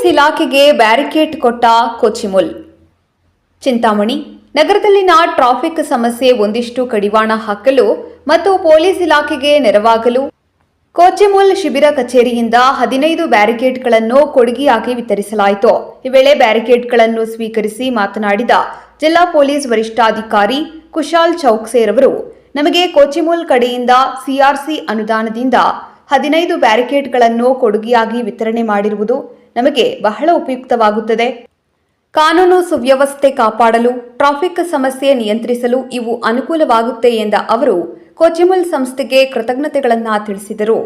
Police ಇಲಾಖೆಗೆ barricade ಕೊಟ್ಟ ಕೊಚಿಮುಲ್. ಚಿಂತಾಮಣಿ, ನಗರದಲ್ಲಿನ ಟ್ರಾಫಿಕ್ ಸಮಸ್ಯೆ ಒಂದಿಷ್ಟು ಕಡಿವಾಣ ಹಾಕಲು ಮತ್ತು ಪೊಲೀಸ್ ಇಲಾಖೆಗೆ ನೆರವಾಗಲು ಕೋಚಿಮುಲ್ ಶಿಬಿರ ಕಚೇರಿಯಿಂದ ಹದಿನೈದು ಬ್ಯಾರಿಕೇಡ್ಗಳನ್ನು ಕೊಡುಗೆಯಾಗಿ ವಿತರಿಸಲಾಯಿತು. ಈ ವೇಳೆ ಬ್ಯಾರಿಕೇಡ್ಗಳನ್ನು ಸ್ವೀಕರಿಸಿ ಮಾತನಾಡಿದ ಜಿಲ್ಲಾ ಪೊಲೀಸ್ ವರಿಷ್ಠಾಧಿಕಾರಿ ಕುಶಾಲ್ ಚೌಕ್ಸೇರವರು, ನಮಗೆ ಕೋಚಿಮುಲ್ ಕಡೆಯಿಂದ ಸಿಆರ್ಸಿ ಅನುದಾನದಿಂದ ಹದಿನೈದು ಬ್ಯಾರಿಕೇಡ್ಗಳನ್ನು ಕೊಡುಗೆಯಾಗಿ ವಿತರಣೆ ಮಾಡಿರುವುದು ನಮಗೆ ಬಹಳ ಉಪಯುಕ್ತವಾಗುತ್ತದೆ. ಕಾನೂನು ಸುವ್ಯವಸ್ಥೆ ಕಾಪಾಡಲು, ಟ್ರಾಫಿಕ್ ಸಮಸ್ಯೆ ನಿಯಂತ್ರಿಸಲು ಇವು ಅನುಕೂಲವಾಗುತ್ತೆ ಎಂದ ಅವರು ಕೋಚಿಮುಲ್ ಸಂಸ್ಥೆಗೆ ಕೃತಜ್ಞತೆಗಳನ್ನು ತಿಳಿಸಿದರು.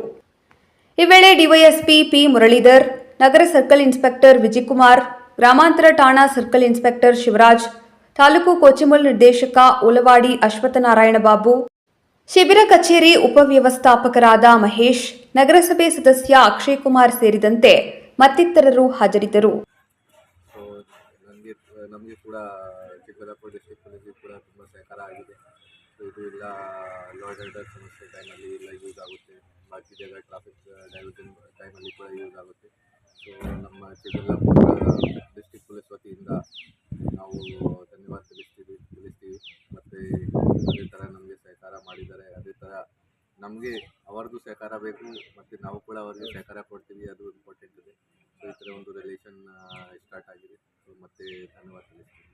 ಈ ವೇಳೆ ಡಿವೈಎಸ್ಪಿ ಪಿ ಮುರಳೀಧರ್, ನಗರ ಸರ್ಕಲ್ ಇನ್ಸ್ಪೆಕ್ಟರ್ ವಿಜಯಕುಮಾರ್ ಗ್ರಾಮಾಂತರ ಠಾಣಾ ಸರ್ಕಲ್ ಇನ್ಸ್ಪೆಕ್ಟರ್ ಶಿವರಾಜ್, ತಾಲೂಕು ಕೋಚಿಮುಲ್ ನಿರ್ದೇಶಕ ಉಲವಾಡಿ ಅಶ್ವತ್ಥನಾರಾಯಣ ಬಾಬು ಶಿಬಿರ ಕಚೇರಿ ಉಪವ್ಯವಸ್ಥಾಪಕರಾದ ಮಹೇಶ್, ನಗರಸಭೆ ಸದಸ್ಯ ಅಕ್ಷಯ್ ಕುಮಾರ್ ಸೇರಿದಂತೆ ಮತ್ತಿತರರು ಹಾಜರಿದ್ದರು. ನಮಗೆ ಕೂಡ ಚಿಕ್ಕಬಳ್ಳಾಪುರ ಡಿಸ್ಟ್ರಿಕ್ಟ್ ಪೊಲೀಸ್ಗೆ ಕೂಡ ತುಂಬ ಸಹಕಾರ ಆಗಿದೆ. ಇದು ಇಲ್ಲ ಲಾ ಆ್ಯಂಡ್ ಆರ್ಡರ್ ಸಮಸ್ಯೆ ಟೈಮಲ್ಲಿ ಎಲ್ಲ ಯೂಸ್ ಆಗುತ್ತೆ. ಬಾಕಿ ಜಾಗ ಟ್ರಾಫಿಕ್ ಡೈವರ್ಷನ್ ಟೈಮಲ್ಲಿ ಕೂಡ ಯೂಸ್ ಆಗುತ್ತೆ. ಸೊ ನಮ್ಮ ಚಿಕ್ಕಬಳ್ಳಾಪುರ ಡಿಸ್ಟ್ರಿಕ್ಟ್ ಪೊಲೀಸ್ ವತಿಯಿಂದ ನಾವು ಧನ್ಯವಾದ ತಿಳಿಸ್ತೀವಿ ತಿಳಿಸ್ತೀವಿ ಮತ್ತು ಅದೇ ಥರ ನಮಗೆ ಸಹಕಾರ ಮಾಡಿದ್ದಾರೆ ಅದೇ ಥರ ನಮಗೆ ಅವ್ರದ್ದು ಸಹಕಾರ ಬೇಕು, ಮತ್ತು ನಾವು ಕೂಡ ಅವ್ರಿಗೆ ಸಹಕಾರ ಕೊಡ್ತೀವಿ, ಅದು ಇಂಪಾರ್ಟೆಂಟ್ ಇದೆ. ಸೊ ಈ ಥರ ಒಂದು ರಿಲೇಷನ್ ಸ್ಟಾರ್ಟ್ ಆಗಿದೆ. ಸೊ ಮತ್ತೆ ಧನ್ಯವಾದ ತಿಳಿಸ್ತೀನಿ